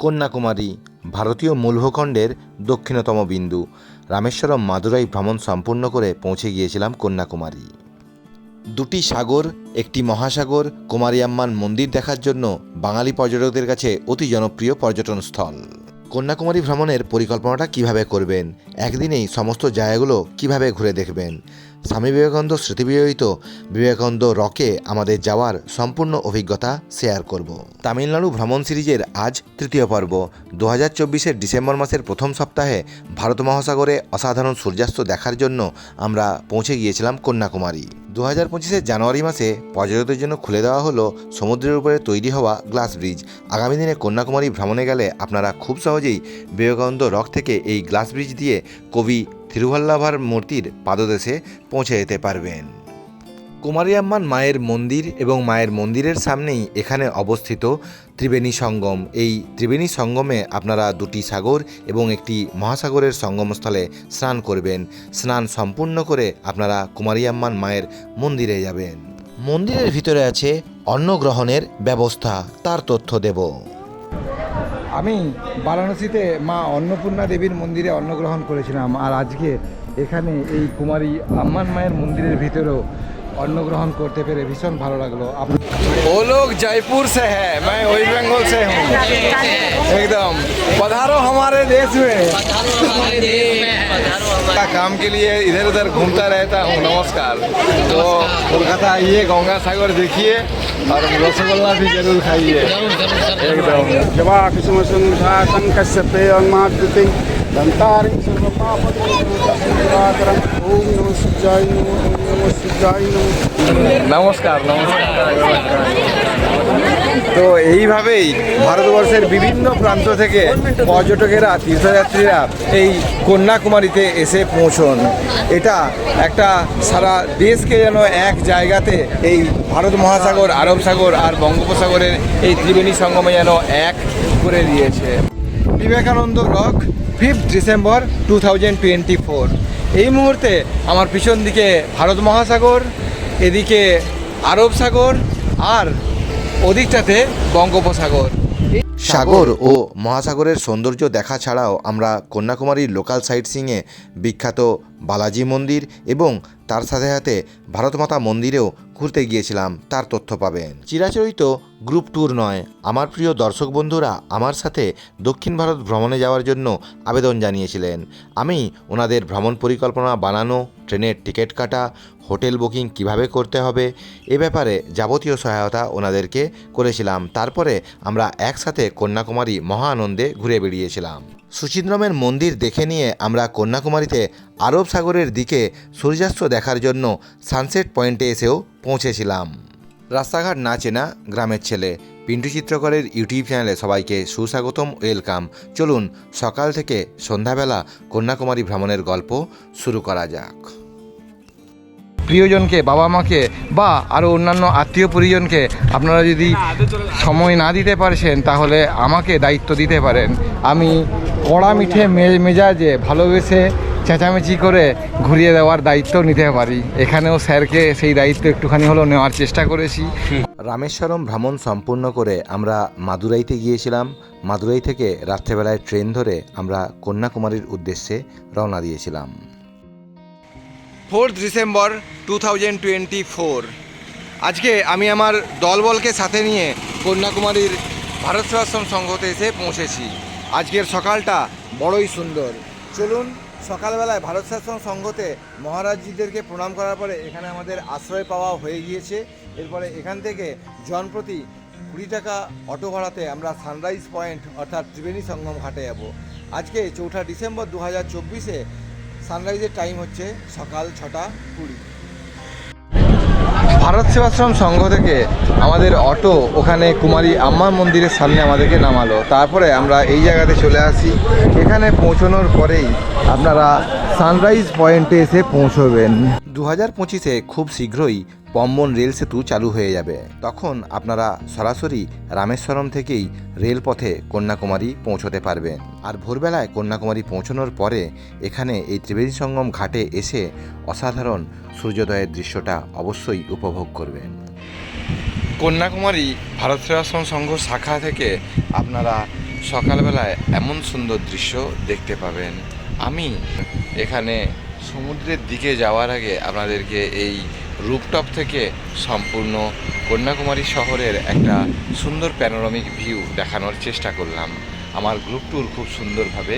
কন্যাকুমারী, ভারতীয় মূলভূখণ্ডের দক্ষিণতম বিন্দু। রামেশ্বরম মাদুরাই ভ্রমণ সম্পূর্ণ করে পৌঁছে গিয়েছিলাম কন্যাকুমারী। দুটি সাগর, একটি মহাসাগর, কুমারিয়াম্মান মন্দির দেখার জন্য বাঙালি পর্যটকদের কাছে অতি জনপ্রিয় পর্যটন স্থল। কন্যাকুমারী ভ্রমণের পরিকল্পনাটা কীভাবে করবেন? একদিনেই সমস্ত জায়গাগুলো কীভাবে ঘুরে দেখবেন? স্বামী বিবেকানন্দ স্মৃতিবিজড়িত বিবেকানন্দ রকে আমাদের যাওয়ার সম্পূর্ণ অভিজ্ঞতা শেয়ার করব। তামিলনাড়ু ভ্রমণ সিরিজের আজ তৃতীয় পর্ব। দু হাজার চব্বিশের ডিসেম্বর মাসের প্রথম সপ্তাহে ভারত মহাসাগরে অসাধারণ সূর্যাস্ত দেখার জন্য আমরা পৌঁছে গিয়েছিলাম কন্যাকুমারী। দু হাজার পঁচিশের জানুয়ারি মাসে পর্যটকদের জন্য খুলে দেওয়া হলো সমুদ্রের উপরে তৈরি হওয়া গ্লাস ব্রিজ। আগামী দিনে কন্যাকুমারী ভ্রমণে গেলে আপনারা খুব সহজেই বিবেকানন্দ রক থেকে এই গ্লাস ব্রিজ দিয়ে কবি থিরুভাল্লাভার মূর্তির পাদদেশে পৌঁছে যেতে পারবেন। কুমারিয়াম্মান মায়ের মন্দির এবং মায়ের মন্দিরের সামনেই এখানে অবস্থিত ত্রিবেণী সঙ্গম। এই ত্রিবেণী সঙ্গমে আপনারা দুটি সাগর এবং একটি মহাসাগরের সঙ্গমস্থলে স্নান করবেন। স্নান সম্পূর্ণ করে আপনারা কুমারিয়াম্মান মায়ের মন্দিরে যাবেন। মন্দিরের ভিতরে আছে অন্নগ্রহণের ব্যবস্থা, তার তথ্য দেব। আমি বারাণসীতে মা অন্নপূর্ণা দেবীর মন্দিরে অন্নগ্রহণ করেছিলাম। আর আজকে এখানে এই কুমারী আম্মান মায়ের মন্দিরের ভিতরেও অন্নগ্রহণ করতে পেরে ভীষণ ভালো লাগলো वो लोग जयपुर से है मैं वेस्ट बंगाल से हूँ एकदम पधारो हमारे देश में का काम के लिए इधर उधर घूमता रहता हूँ नमस्कार तो कोलकाता आइए गंगा सागर देखिए और रसगोल्ला भी जरूर खाइए एकदम దంతారి নমস্কার নমস্কার। তো এইভাবেই ভারতবর্ষের বিভিন্ন প্রান্ত থেকে পর্যটকেরা তীর্থযাত্রীরা এই কন্যাকুমারীতে এসে পৌঁছন। এটা একটা সারা দেশকে যেন এক জায়গাতে এই ভারত মহাসাগর আরব সাগর আর বঙ্গোপসাগরের এই ত্রিবেণী সঙ্গমে যেন এক করে দিয়েছে। Vivekananda rock fifth December to এই মুহূর্তে আমার পিছন দিকে ভারত মহাসাগর, এদিকে আরব সাগর আর ওদিকটাতে বঙ্গোপসাগর। সাগর ও মহাসাগরের সৌন্দর্য দেখা ছাড়াও আমরা কন্যাকুমারীর লোকাল সাইট সিংয়ে বিখ্যাত বালাজি মন্দির এবং তার সাথে সাথে ভারতমাতা মন্দিরেও ঘুরতে গিয়েছিলাম, তার তথ্য পাবেন। চিরাচরিত গ্রুপ ট্যুর নয়, আমার প্রিয় দর্শক বন্ধুরা আমার সাথে দক্ষিণ ভারত ভ্রমণে যাওয়ার জন্য আবেদন জানিয়েছিলেন। আমি ওনাদের ভ্রমণ পরিকল্পনা বানানো, ট্রেনের টিকিট কাটা হোটেল বুকিং কীভাবে করতে হবে এ ব্যাপারে যাবতীয় সহায়তা ওনাদেরকে করেছিলাম। তারপরে আমরা একসাথে কন্যাকুমারী মহা আনন্দে ঘুরে বেরিয়েছিলাম সুচিন্দ্রমের মন্দির দেখে নিয়ে আমরা কন্যাকুমারীতে আরব সাগরের দিকে সূর্যাস্ত দেখার জন্য সানসেট পয়েন্টে এসেও পৌঁছেছিলাম। রাস্তাঘাট না চেনা গ্রামের ছেলে। পিন্টু চিত্রকরের ইউটিউব চ্যানেলে সবাইকে সুস্বাগতম, ওয়েলকাম। চলুন সকাল থেকে সন্ধ্যাবেলা কন্যাকুমারী ভ্রমণের গল্প শুরু করা যাক। প্রিয়জনকে, বাবা মাকে বা আরও অন্যান্য আত্মীয় পরিজনকে আপনারা যদি সময় না দিতে পারছেন, তাহলে আমাকে দায়িত্ব দিতে পারেন। আমি কড়া মিঠে মেজাজে ভালোবেসে চেঁচামেচি করে ঘুরিয়ে দেওয়ার দায়িত্ব নিতে পারি। এখানেও স্যারকে সেই দায়িত্ব একটুখানি হলেও নেওয়ার চেষ্টা করেছি। রামেশ্বরম ভ্রমণ সম্পূর্ণ করে আমরা মাদুরাইতে গিয়েছিলাম। মাদুরাই থেকে রাত্রেবেলায় ট্রেন ধরে আমরা কন্যাকুমারীর উদ্দেশ্যে রওনা দিয়েছিলাম। Fourth December two thousand twenty four. আজকে আমি আমার দলবলকে সাথে নিয়ে কন্যাকুমারীর ভারত সেবাশ্রম সংঘতে এসে পৌঁছেছি। আজকের সকালটা বড়ই সুন্দর। চলুন, সকালবেলায় ভারত সেবাশ্রম সংঘতে মহারাজজিদেরকে প্রণাম করার পরে এখানে আমাদের আশ্রয় পাওয়া হয়ে গিয়েছে। এরপরে এখান থেকে জনপ্রতি কুড়ি টাকা অটো ভাড়াতে আমরা সানরাইজ পয়েন্ট অর্থাৎ ত্রিবেণী সঙ্গম ঘাটে যাব। আজকে চৌঠা ডিসেম্বর দু হাজার চব্বিশে সানরাইজের টাইম হচ্ছে সকাল ছটা কুড়ি। ভারত সেবাশ্রম সংঘ থেকে আমাদের অটো ওখানে কুমারী আম্মা মন্দিরের সামনে আমাদেরকে নামালো। তারপরে আমরা এই জায়গাতে চলে আসি। এখানে পৌঁছানোর পরেই আপনারা সানরাইজ পয়েন্টে এসে পৌঁছবেন। দু হাজার পঁচিশে খুব শীঘ্রই পম্বন রেল সেতু চালু হয়ে যাবে। তখন আপনারা সরাসরি রামেশ্বরম থেকেই রেলপথে কন্যাকুমারী পৌঁছতে পারবেন। আর ভোরবেলায় কন্যাকুমারী পৌঁছানোর পরে এখানে এই ত্রিবেণী সঙ্গম ঘাটে এসে অসাধারণ সূর্যোদয়ের দৃশ্যটা অবশ্যই উপভোগ করবেন। কন্যাকুমারী ভারত সেবাশ্রম সংঘ শাখা থেকে আপনারা সকালবেলায় এমন সুন্দর দৃশ্য দেখতে পাবেন। আমি এখানে সমুদ্রের দিকে যাওয়ার আগে আপনাদেরকে এই রুপটপ থেকে সম্পূর্ণ কন্যাকুমারী শহরের একটা সুন্দর প্যানোরামিক ভিউ দেখানোর চেষ্টা করলাম। আমার গ্রুপ ট্যুর খুব সুন্দরভাবে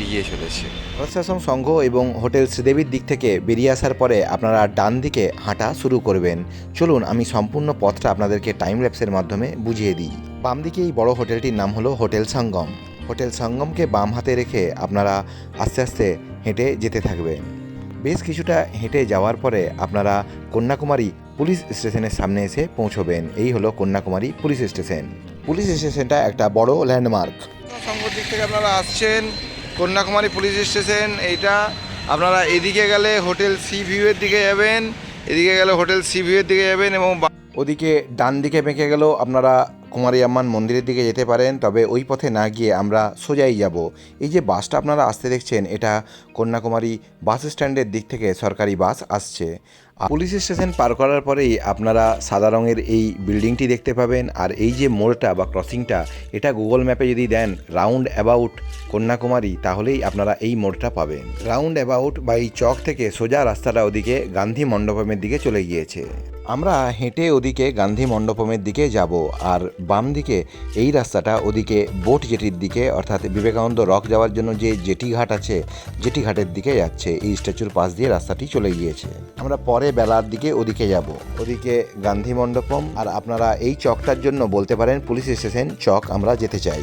এগিয়ে চলেছে। প্রশাসন সংঘ এবং হোটেল শ্রীদেবীর দিক থেকে বেরিয়ে আসার পরে আপনারা ডান দিকে হাঁটা শুরু করবেন। চলুন, আমি সম্পূর্ণ পথটা আপনাদেরকে টাইম ল্যাপসের মাধ্যমে বুঝিয়ে দিই। বাম দিকে এই বড় হোটেলটির নাম হলো হোটেল সঙ্গম। হোটেল সঙ্গমকে বাম হাতে রেখে আপনারা আস্তে আস্তে হেঁটে যেতে থাকবেন। বেশ কিছুটা হেঁটে যাওয়ার পরে আপনারা কন্যাকুমারী পুলিশ স্টেশনের সামনে এসে পৌঁছবেন। এই হলো কন্যাকুমারী পুলিশ স্টেশন। পুলিশ স্টেশনটা একটা বড় ল্যান্ডমার্ক। দিক থেকে আপনারা আসছেন কন্যাকুমারী পুলিশ স্টেশন এইটা আপনারা এদিকে গেলে হোটেল সি ভিউয়ের দিকে যাবেন এদিকে গেলে হোটেল সি ভিউয়ের দিকে যাবেন এবং ওদিকে ডান দিকে বেঁকে গেলেও আপনারা কুমারী আম্মান মন্দিরের দিকে যেতে পারেন, তবে ওই পথে না গিয়ে আমরা সোজাই যাব। এই যে বাসটা আপনারা আসতে দেখছেন, এটা কন্যাকুমারী বাস স্ট্যান্ডের দিক থেকে সরকারি বাস আসছে। পুলিশ স্টেশন পার করার পরেই আপনারা সাদা রঙের এই বিল্ডিংটি দেখতে পাবেন। আর এই যে মোড়টা বা ক্রসিংটা, এটা গুগল ম্যাপে যদি দেন রাউন্ড অ্যাবাউট কন্যাকুমারী, তাহলেই আপনারা এই মোড়টা পাবেন। রাউন্ড অ্যাবাউট বা এই চক থেকে সোজা রাস্তাটা ওদিকে গান্ধী মণ্ডপমের দিকে চলে গিয়েছে। আমরা হেঁটে ওদিকে গান্ধী মণ্ডপমের দিকে যাব, আর বাম দিকে এই রাস্তাটা ওদিকে বোট জেটির দিকে, অর্থাৎ বিবেকানন্দ রক যাওয়ার জন্য যে জেটি ঘাট আছে, জেটি ঘাটের দিকে যাচ্ছে। এই স্ট্যাচুর পাশ দিয়ে রাস্তাটি চলে গিয়েছে। আমরা পরে বেলার দিকে ওদিকে যাব। ওদিকে গান্ধী মণ্ডপম আর আপনারা এই চকটার জন্য বলতে পারেন পুলিশ স্টেশন চক আমরা যেতে চাই।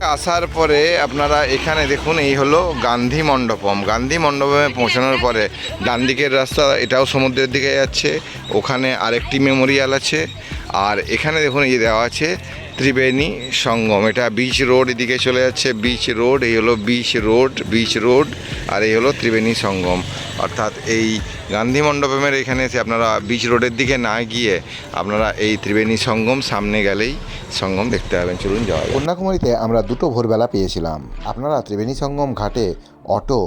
আসার পরে আপনারা এখানে দেখুন, এই হলো গান্ধী মণ্ডপম। গান্ধী মণ্ডপমে পৌঁছানোর পরে ডান দিকের রাস্তা, এটাও সমুদ্রের দিকে যাচ্ছে। ওখানে আরেকটি মেমোরিয়াল আছে। আর এখানে দেখুন, এই দেওয়া আছে ত্রিবেণী সঙ্গম। এটা বিচ রোড এদিকে চলে যাচ্ছে বিচ রোড এই হলো বিচ রোড বিচ রোড আর এই হলো ত্রিবেণী সঙ্গম। অর্থাৎ এই গান্ধী মণ্ডপমের এখানে এসে আপনারা বিচ রোডের দিকে না গিয়ে আপনারা এই ত্রিবেণী সঙ্গম সামনে গেলেই সঙ্গম দেখতে পাবেন। চলুন যাওয়া যাক। কন্যাকুমারীতে আমরা দুটো ভোরবেলা পেয়েছিলাম। আপনারা ত্রিবেণী সঙ্গম ঘাটে অটো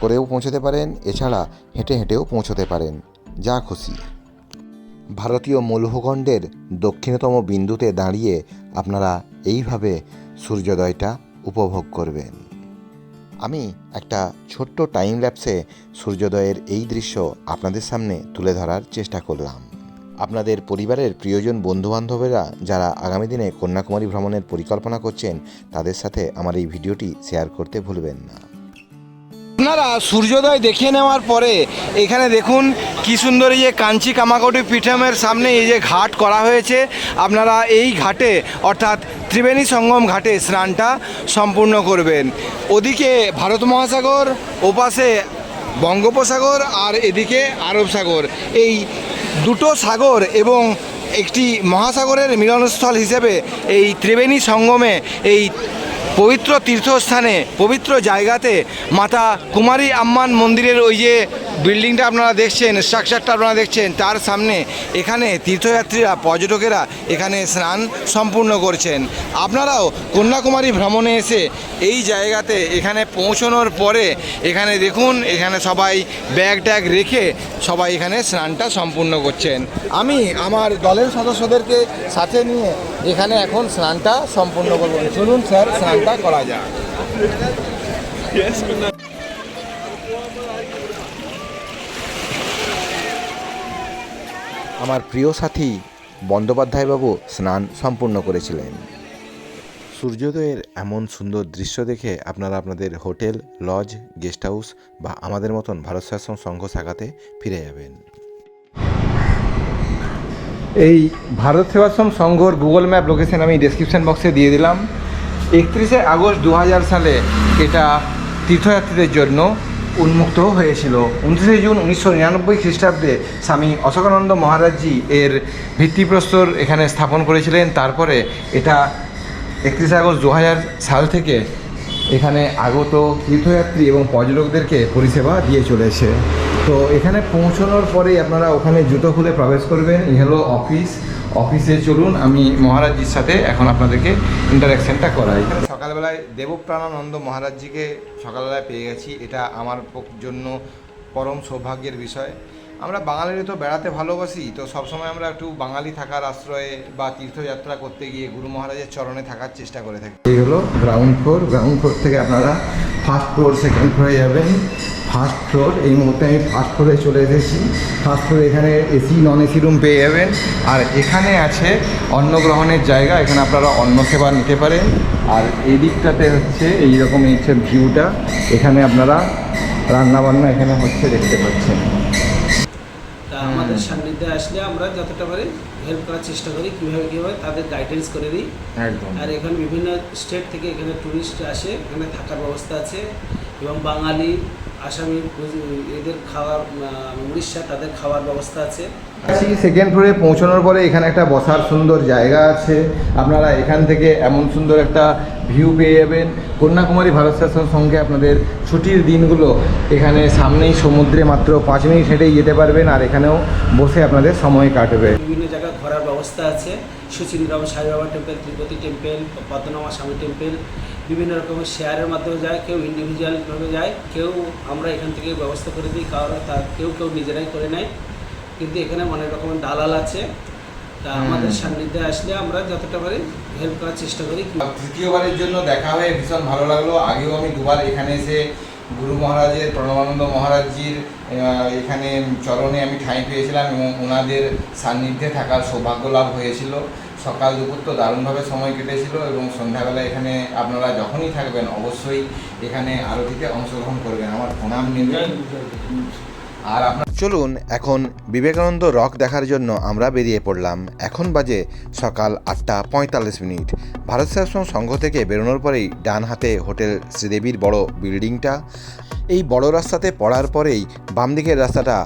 করেও পৌঁছতে পারেন, এছাড়া হেঁটে হেঁটেও পৌঁছতে পারেন। যা খুশি। ভারতীয় মূলভূখণ্ডের দক্ষিণতম বিন্দুতে দাঁড়িয়ে আপনারা এইভাবে সূর্যোদয়টা উপভোগ করবেন। আমি একটা ছোট্ট টাইম ল্যাপসে সূর্যোদয়ের এই দৃশ্য আপনাদের সামনে তুলে ধরার চেষ্টা করলাম। আপনাদের পরিবারের প্রিয়জন বন্ধুবান্ধবেরা যারা আগামী দিনে কন্যাকুমারী ভ্রমণের পরিকল্পনা করছেন, তাদের সাথে আমার এই ভিডিওটি শেয়ার করতে ভুলবেন না। আপনারা সূর্যোদয় দেখে নেওয়ার পরে এখানে দেখুন কি সুন্দর এই যে কাঞ্চি কামাকটি পীঠমের সামনে এই যে ঘাট করা হয়েছে। আপনারা এই ঘাটে, অর্থাৎ ত্রিবেণী সঙ্গম ঘাটে স্নানটা সম্পূর্ণ করবেন। ওদিকে ভারত মহাসাগর, ওপাশে বঙ্গোপসাগর আর এদিকে আরব সাগর। এই দুটো সাগর এবং একটি মহাসাগরের মিলনস্থল হিসেবে এই ত্রিবেণী সঙ্গমে এই পবিত্র তীর্থস্থানে পবিত্র জায়গাতে মাতা কুমারী আম্মান মন্দিরের ওই যে বিল্ডিংটা আপনারা দেখছেন স্ট্রাকচারটা আপনারা দেখছেন, তার সামনে এখানে তীর্থযাত্রীরা, পর্যটকেরা এখানে স্নান সম্পূর্ণ করছেন। আপনারাও কন্যাকুমারী ভ্রমণে এসে এই জায়গাতে এখানে পৌঁছানোর পরে এখানে দেখুন, এখানে সবাই ব্যাগ ট্যাগ রেখে সবাই এখানে স্নানটা সম্পূর্ণ করছেন। আমি আমার দলের সদস্যদেরকে সাথে নিয়ে এখানে এখন স্নানটা সম্পূর্ণ করব। চলুন স্যার, স্নানটা করা যাক। আমার প্রিয় সাথী বন্দ্যোপাধ্যায়বাবু স্নান সম্পূর্ণ করেছিলেন। সূর্যোদয়ের এমন সুন্দর দৃশ্য দেখে আপনারা আপনাদের হোটেল লজ গেস্ট হাউস বা আমাদের মতন ভারত শাসন সংঘ শাখাতে ফিরে যাবেন। এই ভারত সেবাশ্রম সংঘর গুগল ম্যাপ লোকেশন আমি ডেসক্রিপশন বক্সে দিয়ে দিলাম। একত্রিশে আগস্ট দু হাজার সালে এটা তীর্থযাত্রীদের জন্য উন্মুক্ত হয়েছিল। উনত্রিশে জুন উনিশশো নিরানব্বই খ্রিস্টাব্দে স্বামী অশোকানন্দ মহারাজজি এর ভিত্তিপ্রস্তর এখানে স্থাপন করেছিলেন। তারপরে এটা একত্রিশে আগস্ট দু হাজার সাল থেকে এখানে আগত তীর্থযাত্রী এবং পর্যটকদেরকে পরিষেবা দিয়ে চলেছে। তো এখানে পৌঁছানোর পরেই আপনারা ওখানে জুতো খুলে প্রবেশ করবেন। এই হলো অফিস। অফিসে চলুন, আমি মহারাজজির সাথে এখন আপনাদেরকে ইন্টারাকশনটা করাই। সকালবেলায় দেবপ্রাণানন্দ মহারাজজিকে সকালবেলায় পেয়ে গেছি। এটা আমার জন্য পরম সৌভাগ্যের বিষয়। আমরা বাঙালিরা তো বেড়াতে ভালোবাসি, তো সবসময় আমরা একটু বাঙালি থাকার আশ্রয়ে বা তীর্থযাত্রা করতে গিয়ে গুরু মহারাজের চরণে থাকার চেষ্টা করে থাকি। এই হলো গ্রাউন্ড ফ্লোর গ্রাউন্ড ফ্লোর থেকে আপনারা ফার্স্ট ফ্লোর সেকেন্ড ফ্লোরে যাবেন। ফার্স্ট ফ্লোর এই মুহূর্তে আমি ফার্স্ট ফ্লোরে চলে এসেছি। ফার্স্ট ফ্লোরে এখানে এসি নন এসি রুম পেয়ে যাবেন। আর এখানে আছে অন্ন গ্রহণের জায়গা। এখানে আপনারা অন্ন সেবা নিতে পারেন। আর এই দিকটাতে হচ্ছে এইরকম হচ্ছে ভিউটা এখানে আপনারা রান্না বান্না এখানে হচ্ছে দেখতে পাচ্ছেন। আমাদের সান্নিধ্যে আসলে আমরা যতটা পারি হেল্প করার চেষ্টা করি কীভাবে কীভাবে তাদের গাইডেন্স করে দিই। একদম। আর এখানে বিভিন্ন স্টেট থেকে এখানে ট্যুরিস্ট আসে এখানে থাকার ব্যবস্থা আছে। এবং বাঙালি আসামি এদের খাওয়ার উড়িষ্যা তাদের খাওয়ার ব্যবস্থা আছে। সেকেন্ড ফ্লোরে পৌঁছানোর পরে এখানে একটা বসার সুন্দর জায়গা আছে। আপনারা এখান থেকে এমন সুন্দর একটা ভিউ পেয়ে যাবেন। কন্যাকুমারী ভারত শাসন সঙ্গে আপনাদের ছুটির দিনগুলো এখানে সামনেই সমুদ্রে মাত্র পাঁচ মিনিট হেঁটেই যেতে পারবেন আর এখানেও বসে আপনাদের সময় কাটবে। বিভিন্ন জায়গায় ঘোরার ব্যবস্থা আছে। সুচিন্দ্রাম সাই বাবা টেম্পল তিরুপতি টেম্পল পদ্মনামা স্বামী টেম্পল বিভিন্ন রকমের শেয়ারের মাধ্যমে যায় কেউ ইন্ডিভিজুয়ালভাবে যায় কেউ আমরা এখান থেকে ব্যবস্থা করে দিই কারও তার কেউ কেউ নিজেরাই করে নেয়। কিন্তু এখানে অনেক রকমের দালাল আছে। তা আমাদের সান্নিধ্যে আসলে আমরা যতটা পারি হেল্প করার চেষ্টা করি। তৃতীয়বারের জন্য দেখা হয়ে ভীষণ ভালো লাগল। আগেও আমি দুবার এখানে এসে গুরু মহারাজের প্রণবানন্দ মহারাজজির এখানে চরণে আমি ঠাঁই পেয়েছিলাম এবং ওনাদের সান্নিধ্যে থাকার সৌভাগ্য লাভ হয়েছিল। সকাল দুপুর তো দারুণভাবে সময় কেটেছিল এবং সন্ধ্যাবেলা এখানে আপনারা যখনই থাকবেন অবশ্যই এখানে আরতিতে অংশগ্রহণ করবেন। আমার প্রণাম নেবেন আর আপনার চলুন এখন বিবেকানন্দ রক দেখার জন্য আমরা বেরিয়ে পড়লাম। এখন বাজে সকাল আটটা পঁয়তাল্লিশ মিনিট। ভারত সেবাশ্রম সংঘ থেকে বেরোনোর পরেই ডান হাতে হোটেল শ্রীদেবীর বড় বিল্ডিংটা। এই বড় রাস্তাতে পড়ার পরেই বাম দিকের রাস্তাটা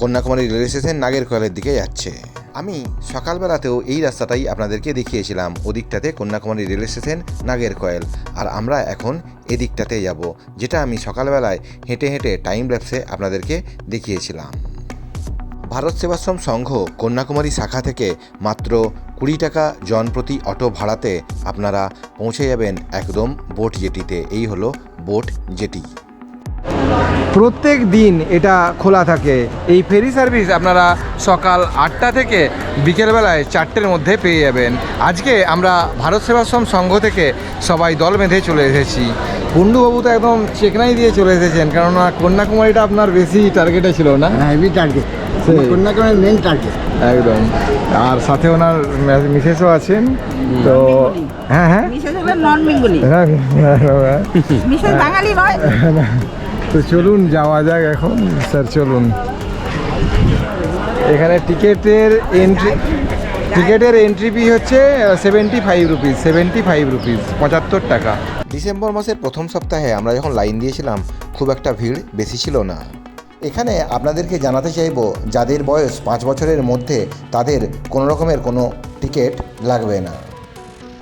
কন্যাকুমারী রেল স্টেশন নাগেরকয়েলের দিকে যাচ্ছে। আমি সকালবেলাতেও এই রাস্তাটাই আপনাদেরকে দেখিয়েছিলাম। ওদিকটাতে কন্যাকুমারী রেল স্টেশন নাগেরকয়েল আর আমরা এখন এদিকটাতে যাব, যেটা আমি সকালবেলায় হেঁটে হেঁটে টাইম ল্যাপসে আপনাদেরকে দেখিয়েছিলাম। ভারত সেবাশ্রম সংঘ কন্যাকুমারী শাখা থেকে মাত্র কুড়ি টাকা জন প্রতি অটো ভাড়াতে আপনারা পৌঁছে যাবেন একদম বোট জেটিতে এই হলো বোট জেটি প্রত্যেক দিন এটা খোলা থাকে। এই ফেরি সার্ভিস আপনারা সকাল আটটা থেকে বিকেলবেলায় চারটের মধ্যে পেয়ে যাবেন। আজকে আমরা ভারত সেবাশ্রম সংঘ থেকে সবাই দল বেঁধে চলে এসেছি। কুণ্ডুবাবু তো একদম চেকনাই দিয়ে চলে এসেছেন কেননা কন্যাকুমারীটা আপনার বেশি টার্গেটে ছিল না? হেভি টার্গেট সেই। কন্যাকুমারীর মেন টার্গেট একদম। আর সাথে ওনার মিসেসও আছেন তো হ্যাঁ হ্যাঁ। নন বেঙ্গলি হ্যাঁ, হ্যাঁ, হ্যাঁ। মিসেস বাঙালি নয়। তো চলুন, যাওয়া যাক এখন। স্যার, চলুন। এখানে টিকেটের এন্ট্রি টিকেটের এন্ট্রি ফি হচ্ছে seventy five rupees seventy five rupees পঁচাত্তর টাকা। ডিসেম্বর মাসের প্রথম সপ্তাহে আমরা যখন লাইন দিয়েছিলাম, খুব একটা ভিড় বেশি ছিল না। এখানে আপনাদেরকে জানাতে চাইব, যাদের বয়স পাঁচ বছরের মধ্যে, তাদের কোনো রকমের কোনো টিকিট লাগবে না।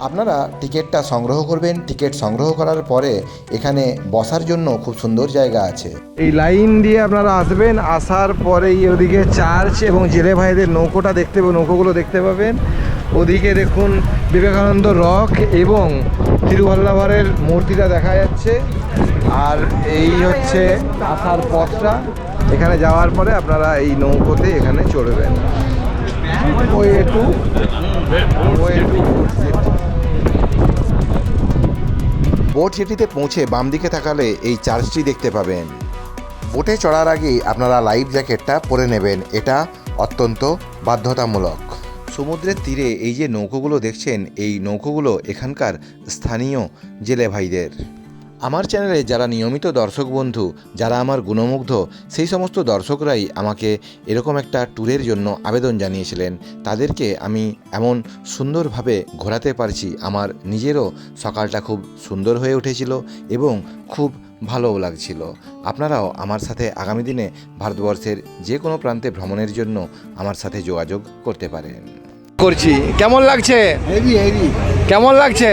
আপনারা টিকিটটা সংগ্রহ করবেন। টিকিট সংগ্রহ করার পরে এখানে বসার জন্য খুব সুন্দর জায়গা আছে। এই লাইন দিয়ে আপনারা আসবেন, আসার পরেই ওদিকে চার্চ এবং জেলে ভাইদের নৌকোটা দেখতে নৌকোগুলো দেখতে পাবেন। ওদিকে দেখুন বিবেকানন্দ রক এবং তিরুভল্লাভারের মূর্তিটা দেখা যাচ্ছে। আর এই হচ্ছে আসার পথটা। এখানে যাওয়ার পরে আপনারা এই নৌকোতে এখানে চড়বেন। ওই একটু ওই একটু। বোট জেটিতে পৌঁছে বাম দিকে থাকালে এই চার্চটি দেখতে পাবেন। বোটে চড়ার আগেই আপনারা লাইফ জ্যাকেটটা পরে নেবেন। এটা অত্যন্ত বাধ্যতামূলক। সমুদ্রের তীরে এই যে নৌকোগুলো দেখছেন, এই নৌকোগুলো এখানকার স্থানীয় জেলে ভাইদের আমার চ্যানেলে যারা নিয়মিত দর্শক বন্ধু যারা আমার গুণমুগ্ধ সেই সমস্ত দর্শকরাই আমাকে এরকম একটা ট্যুরের জন্য আবেদন জানিয়েছিলেন। তাদেরকে আমি এমন সুন্দরভাবে ঘোরাতে পারছি আমার নিজেরও সকালটা খুব সুন্দর হয়ে উঠেছিল এবং খুব ভালোও লাগছিল। আপনারাও আমার সাথে আগামী দিনে ভারতবর্ষের যে কোনো প্রান্তে ভ্রমণের জন্য আমার সাথে যোগাযোগ করতে পারেন। করছি। কেমন লাগছে? হেভি হেভি কেমন লাগছে?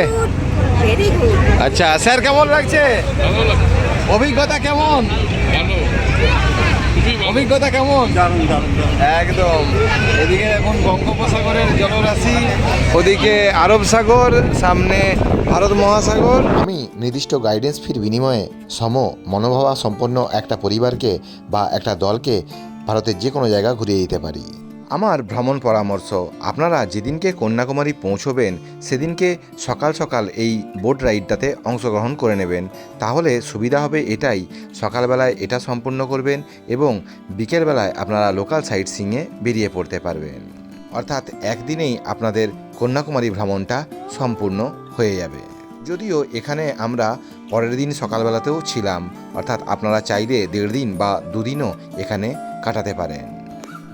ভেরি গুড আচ্ছা স্যার কেমন লাগছে? অভিজ্ঞতা কেমন? অভিজ্ঞতা কেমন? একদম। এদিকে এখন বঙ্গোপসাগরের জলরাশি ওদিকে আরব সাগর সামনে ভারত মহাসাগর। আমি নির্দিষ্ট গাইডেন্স ফির বিনিময়ে সম মনোভাবা সম্পন্ন একটা পরিবারকে বা একটা দলকে ভারতের যে কোনো জায়গা ঘুরিয়ে দিতে পারি। আমার ভ্রমণ পরামর্শ, আপনারা যেদিনকে কন্যাকুমারী পৌঁছবেন, সেদিনকে সকাল সকাল এই বোট রাইডটাতে অংশগ্রহণ করে নেবেন। তাহলে সুবিধা হবে এটাই, সকালবেলায় এটা সম্পূর্ণ করবেন এবং বিকেলবেলায় আপনারা লোকাল সাইট সিংয়ে বেরিয়ে পড়তে পারবেন। অর্থাৎ একদিনেই আপনাদের কন্যাকুমারী ভ্রমণটা সম্পূর্ণ হয়ে যাবে। যদিও এখানে আমরা পরের দিন সকালবেলাতেও ছিলাম, অর্থাৎ আপনারা চাইলে দেড় দিন বা দুদিনও এখানে কাটাতে পারেন।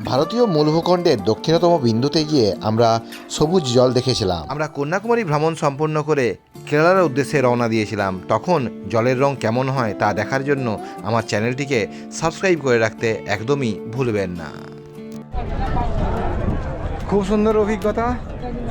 ভারতীয় মূল ভূখণ্ডের দক্ষিণতম বিন্দুতে গিয়ে আমরা সবুজ জল দেখেছিলাম। আমরা কন্যাকুমারী ভ্রমণ সম্পন্ন করে কেরালার উদ্দেশ্যে রওনা দিয়েছিলাম। তখন জলের রং কেমন হয় তা দেখার জন্য আমার চ্যানেলটিকে সাবস্ক্রাইব করে রাখতে একদমই ভুলবেন না। খুব সুন্দর অভিজ্ঞতা।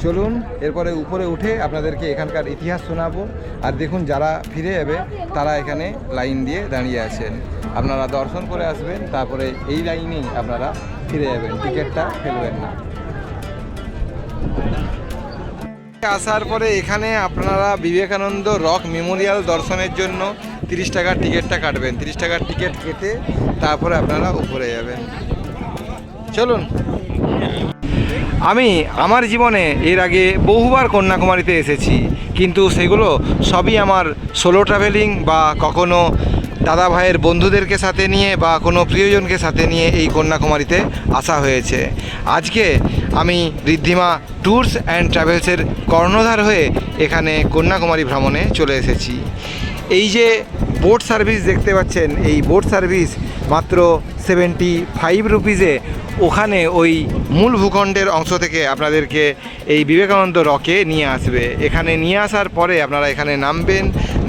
চলুন, এরপরে উপরে উঠে আপনাদেরকে এখানকার ইতিহাস শোনাবো। আর দেখুন, যারা ফিরে যাবে তারা এখানে লাইন দিয়ে দাঁড়িয়ে আছেন। আপনারা দর্শন করে আসবেন, তারপরে এই লাইনেই আপনারা ফিরে যাবেন। টিকিটটা ফেলবেন না। আসার পরে এখানে আপনারা বিবেকানন্দ রক মেমোরিয়াল দর্শনের জন্য তিরিশ টাকার টিকিটটা কাটবেন। তিরিশ টাকার টিকিট কেটে তারপরে আপনারা উপরে যাবেন। চলুন। আমি আমার জীবনে এর আগে বহুবার কন্যাকুমারীতে এসেছি, কিন্তু সেগুলো সবই আমার সোলো ট্রাভেলিং বা কখনো দাদা ভাইয়ের বন্ধুদেরকে সাথে নিয়ে বা কোনো প্রিয়জনকে সাথে নিয়ে এই কন্যাকুমারীতে আসা হয়েছে। আজকে আমি ঋদ্ধিমা ট্যুরস অ্যান্ড ট্রাভেলসের কর্ণধার হয়ে এখানে কন্যাকুমারী ভ্রমণে চলে এসেছি। এই যে বোট সার্ভিস দেখতে পাচ্ছেন। এই বোট সার্ভিস মাত্র সেভেন্টি ফাইভ রুপিজে ওখানে ওই মূল ভূখণ্ডের অংশ থেকে আপনাদেরকে এই বিবেকানন্দ রকে নিয়ে আসবে। এখানে নিয়ে আসার পরে আপনারা এখানে নামবেন।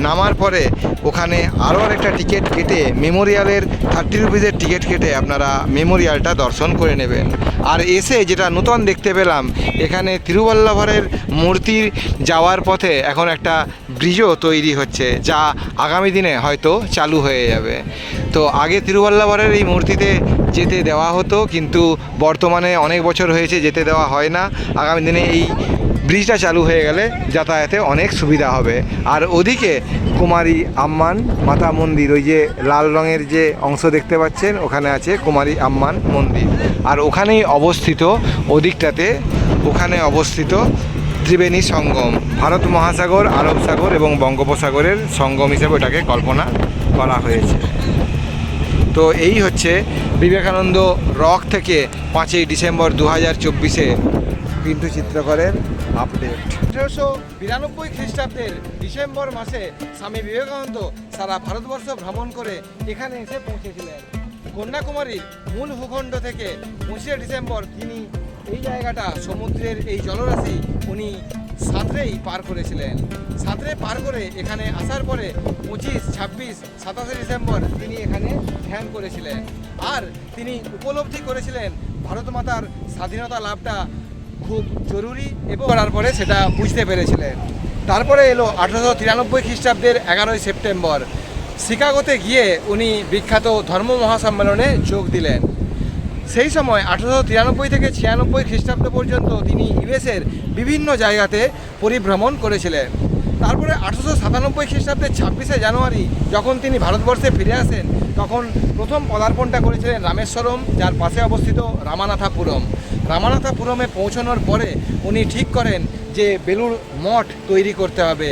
নামার পরে ওখানে আরও একটা টিকিট কেটে মেমোরিয়ালের থার্টি রুপিজের টিকিট কেটে আপনারা মেমোরিয়ালটা দর্শন করে নেবেন। আর এসে যেটা নূতন দেখতে পেলাম, এখানে তিরুবল্লভরের মূর্তির যাওয়ার পথে এখন একটা ব্রিজও তৈরি হচ্ছে, যা আগামী দিনে হয়তো চালু হয়ে যাবে। তো আগে তিরুবল্লভরের এই মূর্তিতে যেতে দেওয়া হতো, কিন্তু বর্তমানে অনেক বছর হয়েছে যেতে দেওয়া হয় না। আগামী দিনে এই ব্রিজটা চালু হয়ে গেলে যাতায়াতে অনেক সুবিধা হবে। আর ওদিকে কুমারী আম্মান, মাতা মন্দির, ওই যে লাল রঙের যে অংশ দেখতে পাচ্ছেন, ওখানে আছে কুমারী আম্মান মন্দির। আর ওখানেই অবস্থিত, ওদিকটাতে ওখানে অবস্থিত ত্রিবেণী সঙ্গম। ভারত মহাসাগর, আরব সাগর এবং বঙ্গোপসাগরের সঙ্গম হিসেবে ওটাকে কল্পনা করা হয়েছে। তো এই হচ্ছে বিবেকানন্দ রক থেকে পাঁচই ডিসেম্বর দু হাজার চব্বিশে পিন্টু চিত্রকরের আপডেট। আঠেরোশো বিরানব্বই খ্রিস্টাব্দের ডিসেম্বর মাসে স্বামী বিবেকানন্দ সারা ভারতবর্ষ ভ্রমণ করে এখানে এসে পৌঁছেছিলেন। কন্যাকুমারীর মূল ভূখণ্ড থেকে পঁচিশে ডিসেম্বর তিনি এই জায়গাটা সমুদ্রের এই জলরাশি উনি সাঁতরেই পার করেছিলেন। সাঁতরে পার করে এখানে আসার পরে পঁচিশ, ছাব্বিশ, সাতাশে ডিসেম্বর তিনি এখানে ধ্যান করেছিলেন। আর তিনি উপলব্ধি করেছিলেন ভারত মাতার স্বাধীনতা লাভটা খুব জরুরি এবং করার পরে সেটা বুঝতে পেরেছিলেন। তারপরে এলো আঠারোশো তিরানব্বই খ্রিস্টাব্দের এগারোই সেপ্টেম্বর। শিকাগোতে গিয়ে উনি বিখ্যাত ধর্ম মহাসম্মেলনে যোগ দিলেন। সেই সময় আঠারোশো তিরানব্বই থেকে ছিয়ানব্বই খ্রিস্টাব্দ পর্যন্ত তিনি ইউএসের বিভিন্ন জায়গাতে পরিভ্রমণ করেছিলেন। তারপরে আঠারোশো সাতানব্বই খ্রিস্টাব্দের ছাব্বিশে জানুয়ারি যখন তিনি ভারতবর্ষে ফিরে আসেন, তখন প্রথম পদার্পণটা করেছিলেন রামেশ্বরম, যার পাশে অবস্থিত রামানাথাপুরম। রামানাথাপুরমে পৌঁছানোর পরে উনি ঠিক করেন যে বেলুর মঠ তৈরি করতে হবে।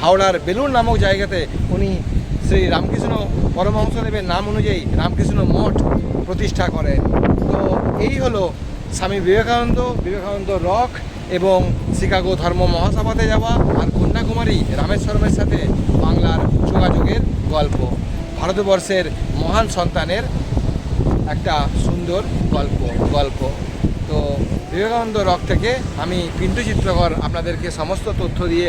হাওড়ার বেলুর নামক জায়গাতে উনি শ্রী রামকৃষ্ণ পরমহংসদেবের নাম অনুযায়ী রামকৃষ্ণ মঠ প্রতিষ্ঠা করেন। তো এই হলো স্বামী বিবেকানন্দ বিবেকানন্দ রক এবং শিকাগো ধর্ম মহাসভাতে যাওয়া আর কন্যাকুমারী রামেশ্বরমের সাথে বাংলার যোগাযোগের গল্প। ভারতবর্ষের মহান সন্তানের একটা সুন্দর গল্প গল্প। তো বিবেকানন্দ রক থেকে আমি পিন্টু চিত্রকর আপনাদেরকে সমস্ত তথ্য দিয়ে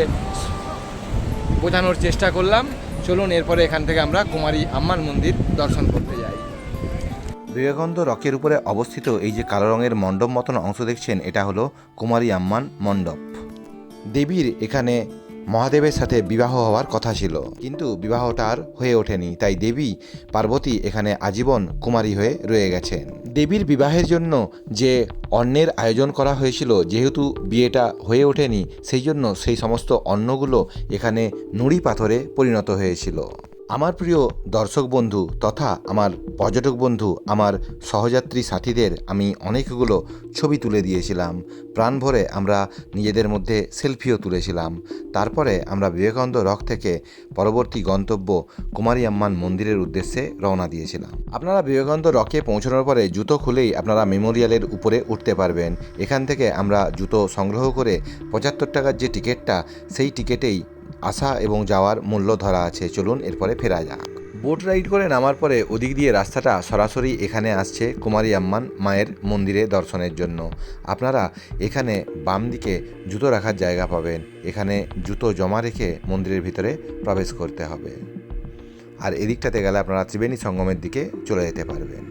বোঝানোর চেষ্টা করলাম। চলুন এরপরে এখান থেকে আমরা কুমারী আম্মার মন্দির দর্শন করতে যাই। বিবেকানন্দ রকের উপরে অবস্থিত এই যে কালো রঙের মণ্ডপ মতন অংশ দেখছেন এটা হলো কুমারী আম্মান মণ্ডপ। দেবীর এখানে মহাদেবের সাথে বিবাহ হওয়ার কথা ছিল। কিন্তু বিবাহটা আর হয়ে ওঠেনি, তাই দেবী পার্বতী এখানে আজীবন কুমারী হয়ে রয়ে গেছেন। দেবীর বিবাহের জন্য যে অন্নের আয়োজন করা হয়েছিল, যেহেতু বিয়েটা হয়ে ওঠেনি, সেই জন্য সেই সমস্ত অন্নগুলো এখানে নুড়ি পাথরে পরিণত হয়েছিল। আমার প্রিয় দর্শক বন্ধু তথা আমার পর্যটক বন্ধু, আমার সহযাত্রী সাথীদের আমি অনেকগুলো ছবি তুলে দিয়েছিলাম। প্রাণ ভরে আমরা নিজেদের মধ্যে সেলফিও তুলেছিলাম। তারপরে আমরা বিবেকানন্দ রক থেকে পরবর্তী গন্তব্য কুমারী আম্মান মন্দিরের উদ্দেশ্যে রওনা দিয়েছিলাম। আপনারা বিবেকানন্দ রকে পৌঁছানোর পরে জুতো খুলেই আপনারা মেমোরিয়ালের উপরে উঠতে পারবেন। এখান থেকে আমরা জুতো সংগ্রহ করে পঁচাত্তর টাকার যে টিকিটটা, সেই টিকিটেই আসা এবং যাওয়ার মূল্য ধরা আছে। চলুন এরপরে ফেরা যাক। বোট রাইড করে নামার পরে ওদিক দিয়ে রাস্তাটা সরাসরি এখানে আসছে কুমারী আম্মান মায়ের মন্দিরে দর্শনের জন্য। আপনারা এখানে বাম দিকে জুতো রাখার জায়গা পাবেন। এখানে জুতো জমা রেখে মন্দিরের ভিতরে প্রবেশ করতে হবে। আর এদিকটাতে গেলে আপনারা ত্রিবেণী সঙ্গমের দিকে চলে যেতে পারবেন।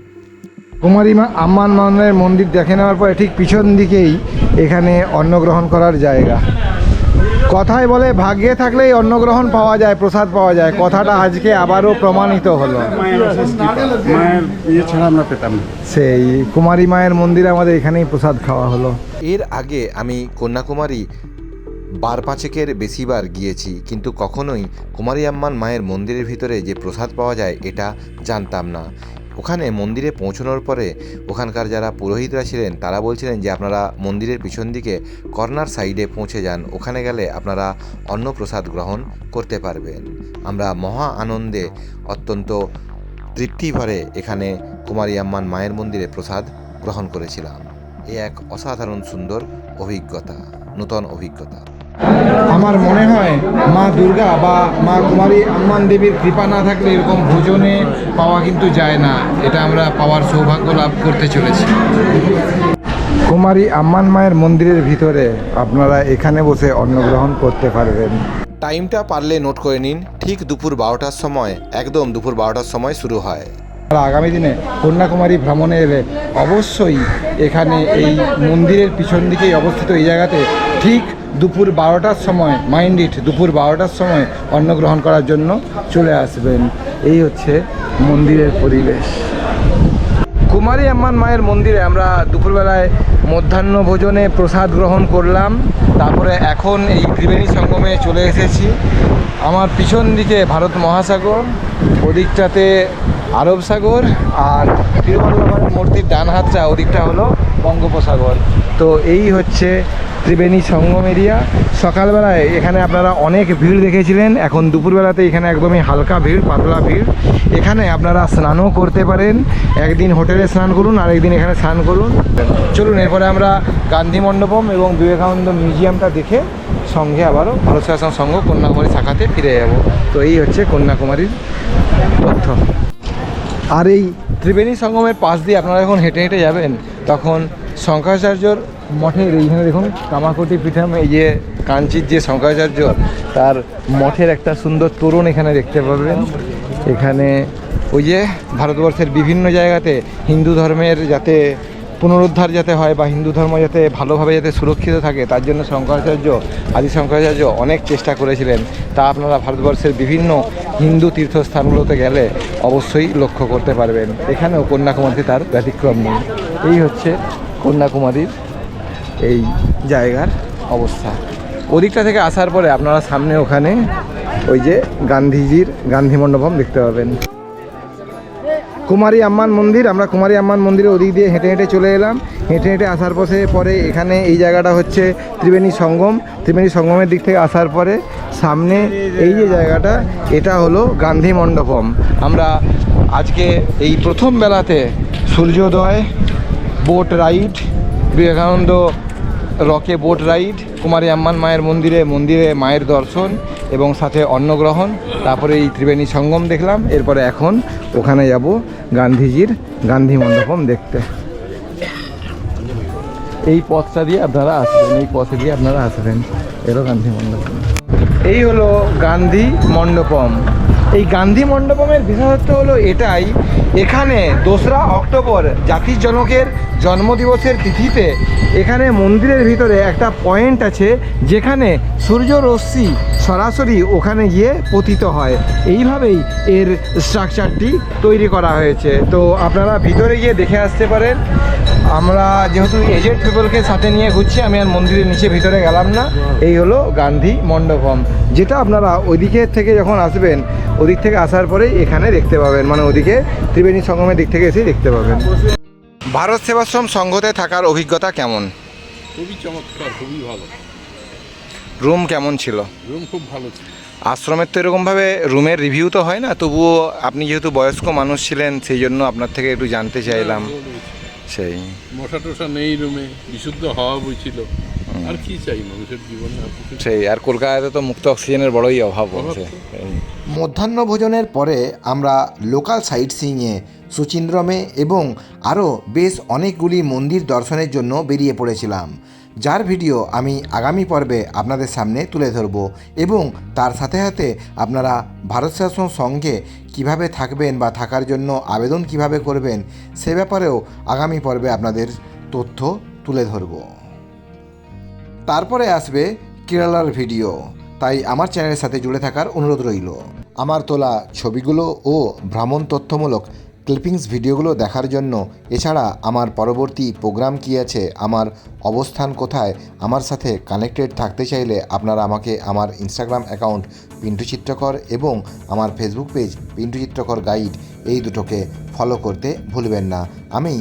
কুমারী মা আম্মান মানের মন্দির দেখে নেওয়ার পরে ঠিক পিছন দিকেই এখানে অন্নগ্রহণ করার জায়গা। কথায় বলে ভাগ্যে থাকলেই অন্নগ্রহণ পাওয়া যায় প্রসাদ পাওয়া যায়। কথাটা আজকে আবারও প্রমাণিত হলো। মায়ের ইয়ে ছাড়া আমরা পেতাম না। সেই কুমারী মায়ের মন্দিরে আমাদের এখানেই প্রসাদ খাওয়া হলো। এর আগে আমি কন্যাকুমারী বার পাঁচেকের বেশিবার গিয়েছি কিন্তু কখনোই কুমারী আম্মান মায়ের মন্দিরের ভিতরে যে প্রসাদ পাওয়া যায় এটা জানতাম না। ওখানে মন্দিরে পৌঁছানোর পরে ওখানকার যারা পুরোহিতরা ছিলেন, তারা বলছিলেন যে আপনারা মন্দিরের পিছন দিকে কর্নার সাইডে পৌঁছে যান। ওখানে গেলে আপনারা অন্ন প্রসাদ গ্রহণ করতে পারবেন। আমরা মহা আনন্দে অত্যন্ত তৃপ্তি ভরে এখানে কুমারী আম্মান মায়ের মন্দিরে প্রসাদ গ্রহণ করেছিলাম। এ এক অসাধারণ সুন্দর অভিজ্ঞতা, নূতন অভিজ্ঞতা। আমার মনে হয় মা দুর্গা বা মা কুমারী আম্মান দেবীর কৃপা না থাকলে এরকম ভোজনে পাওয়া কিন্তু যায় না। এটা আমরা পাওয়ার সৌভাগ্য লাভ করতে চলেছি। কুমারী আম্মান মায়ের মন্দিরের ভিতরে আপনারা এখানে বসে অন্নগ্রহণ করতে পারবেন। টাইমটা পারলে নোট করে নিন ঠিক দুপুর বারোটার সময় একদম দুপুর বারোটার সময় শুরু হয়। আগামী দিনে কন্যাকুমারী ভ্রমণে এলে অবশ্যই এখানে এই মন্দিরের পিছন দিকেই অবস্থিত এই জায়গাতে ঠিক দুপুর বারোটার সময় মাইন্ড ইট দুপুর বারোটার সময় অন্নগ্রহণ করার জন্য চলে আসবেন। এই হচ্ছে মন্দিরের পরিবেশ। কুমারী আম্মান মায়ের মন্দিরে আমরা দুপুরবেলায় মধ্যাহ্ন ভোজনে প্রসাদ গ্রহণ করলাম। তারপরে এখন এই ত্রিবেণী সঙ্গমে চলে এসেছি। আমার পিছন দিকে ভারত মহাসাগর, ওদিকটাতে আরব সাগর আর তিরুবল্লভের মূর্তির ডান হাতটা ওদিকটা হলো বঙ্গোপসাগর। তো এই হচ্ছে ত্রিবেণী সঙ্গম এরিয়া। সকালবেলায় এখানে আপনারা অনেক ভিড় দেখেছিলেন। এখন দুপুরবেলাতে এখানে একদমই হালকা ভিড়, পাতলা ভিড়। এখানে আপনারা স্নানও করতে পারেন। একদিন হোটেলে স্নান করুন আর একদিন এখানে স্নান করুন। চলুন, এরপরে আমরা গান্ধী মণ্ডপম এবং বিবেকানন্দ মিউজিয়ামটা দেখে সঙ্গে আবারও ভারত শাসন কন্যাকুমারী শাখাতে ফিরে যাব। তো এই হচ্ছে কন্যাকুমারীর তথ্য। আর এই ত্রিবেণী সঙ্গমের পাশ দিয়ে আপনারা যখন হেঁটে হেঁটে যাবেন, তখন শঙ্করাচার্যর মঠের এইখানে দেখুন, কামাকটি পিঠাম, এই যে কাঞ্চির যে শঙ্করাচার্য, তার মঠের একটা সুন্দর তরুণ এখানে দেখতে পাবেন। এখানে ওই যে ভারতবর্ষের বিভিন্ন জায়গাতে হিন্দু ধর্মের যাতে পুনরুদ্ধার যাতে হয় বা হিন্দু ধর্ম যাতে ভালোভাবে যাতে সুরক্ষিত থাকে, তার জন্য শঙ্করাচার্য, আদি শঙ্করাচার্য অনেক চেষ্টা করেছিলেন। তা আপনারা ভারতবর্ষের বিভিন্ন হিন্দু তীর্থস্থানগুলোতে গেলে অবশ্যই লক্ষ্য করতে পারবেন। এখানেও কন্যাকুমারী তার ব্যতিক্রম নেই। এই হচ্ছে কন্যাকুমারীর এই জায়গার অবস্থা। ওদিকটা থেকে আসার পরে আপনারা সামনে ওখানে ওই যে গান্ধীজির গান্ধী মণ্ডপম দেখতে পাবেন। কুমারী আম্মান মন্দির, আমরা কুমারী আম্মান মন্দিরের ওদিক দিয়ে হেঁটে হেঁটে চলে এলাম। হেঁটে হেঁটে আসার পথে পরে এখানে এই জায়গাটা হচ্ছে ত্রিবেণী সঙ্গম। ত্রিবেণী সঙ্গমের দিক থেকে আসার পরে সামনে এই যে জায়গাটা, এটা হলো গান্ধী মণ্ডপম। আমরা আজকে এই প্রথম বেলাতে সূর্যোদয়, বোট রাইড, বিবেকানন্দ রকে বোট রাইড, কুমারী আম্মান মায়ের মন্দিরে মন্দিরে মায়ের দর্শন এবং সাথে অন্নগ্রহণ, তারপরে এই ত্রিবেণী সঙ্গম দেখলাম, এরপরে এখন ওখানে যাব গান্ধীজির গান্ধী মণ্ডপম দেখতে। এই পথটা দিয়ে আপনারা আসবেন, এই পথে দিয়ে আপনারা আসবেন এরও গান্ধী মণ্ডপম। এই হলো গান্ধী মণ্ডপম। এই গান্ধী মণ্ডপমের বিশেষত্ব হলো এটাই, এখানে দোসরা অক্টোবর জাতির জনকের জন্মদিবসের তিথিতে এখানে মন্দিরের ভিতরে একটা পয়েন্ট আছে যেখানে সূর্য রশ্মি সরাসরি ওখানে গিয়ে পতিত হয়। এইভাবেই এর স্ট্রাকচারটি তৈরি করা হয়েছে। তো আপনারা ভিতরে গিয়ে দেখে আসতে পারেন। আমরা যেহেতু এজেড পিপলকে সাথে নিয়ে ঘুরছি আমি আর মন্দিরের নিচে ভিতরে গেলাম না। এই হলো গান্ধী মণ্ডপম যেটা আপনারা ওইদিকে থেকে যখন আসবেন ওদিক থেকে আসার পরেই এখানে দেখতে পাবেন। মানে ওদিকে ত্রিবেণী সঙ্গমের দিক থেকে এসেই দেখতে পাবেন। ভারত সেবাশ্রম সংঘতে থাকার অভিজ্ঞতা কেমন? খুবই চমৎকার খুবই ভালো। রুম কেমন ছিল? রুম খুব ভালো ছিল। আশ্রমের তো এরকমভাবে রুমের রিভিউ তো হয় না তবুও আপনি যেহেতু বয়স্ক মানুষ ছিলেন সেই জন্য আপনার থেকে একটু জানতে চাইলাম। সেই। মশা টশা নেই রুমে বিশুদ্ধ হাওয়া বইছিল। আর কি চাই মানুষের জীবনে? সেই আর কলকাতাতে তো মুক্ত অক্সিজেনের বড়ই অভাব হচ্ছে মধ্যাহ্ন ভোজনের পরে আমরা লোকাল সাইট সিইংয়ে সুচিন্দ্রমে এবং আরও বেশ অনেকগুলি মন্দির দর্শনের জন্য বেরিয়ে পড়েছিলাম। যার ভিডিও আমি আগামী পর্বে আপনাদের সামনে তুলে ধরব এবং তার সাথে সাথে আপনারা ভারত শাসন সঙ্গে কীভাবে থাকবেন বা থাকার জন্য আবেদন কীভাবে করবেন সে ব্যাপারেও আগামী পর্বে আপনাদের তথ্য তুলে ধরব। তারপরে আসবে কেরালার ভিডিও। তাই আমার চ্যানেলের সাথে জুড়ে থাকার অনুরোধ রইল। আমার তোলা ছবিগুলো ও ভ্রমণ তথ্যমূলক ক্লিপিংস ভিডিওগুলো দেখার জন্য, এছাড়া আমার পরবর্তী প্রোগ্রাম কী আছে, আমার অবস্থান কোথায়, আমার সাথে কানেক্টেড থাকতে চাইলে আপনারা আমাকে আমার ইনস্টাগ্রাম অ্যাকাউন্ট পিন্টু চিত্রকর এবং আমার ফেসবুক পেজ পিন্টু চিত্রকর গাইড এই দুটোকে ফলো করতে ভুলবেন না। আমি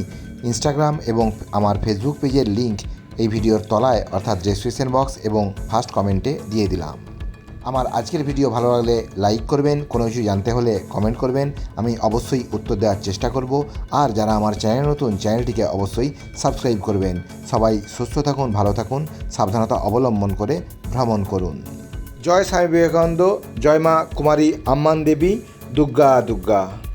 ইনস্টাগ্রাম এবং আমার ফেসবুক পেজের লিংক এই ভিডিওর তলায় অর্থাৎ ডেসক্রিপশন বক্স এবং ফার্স্ট কমেন্টে দিয়ে দিলাম। আমার আজকের ভিডিও ভালো লাগলে লাইক করবেন, কোনো কিছু জানতে হলে কমেন্ট করবেন। আমি অবশ্যই উত্তর দেওয়ার চেষ্টা করব। আর যারা আমার চ্যানেল নতুন, চ্যানেলটিকে অবশ্যই সাবস্ক্রাইব করবেন। সবাই সুস্থ থাকুন, ভালো থাকুন, সাবধানতা অবলম্বন করে ভ্রমণ করুন। জয় স্বামী বিবেকানন্দ, জয় মা কুমারী আম্মান দেবী দুর্গা দুর্গা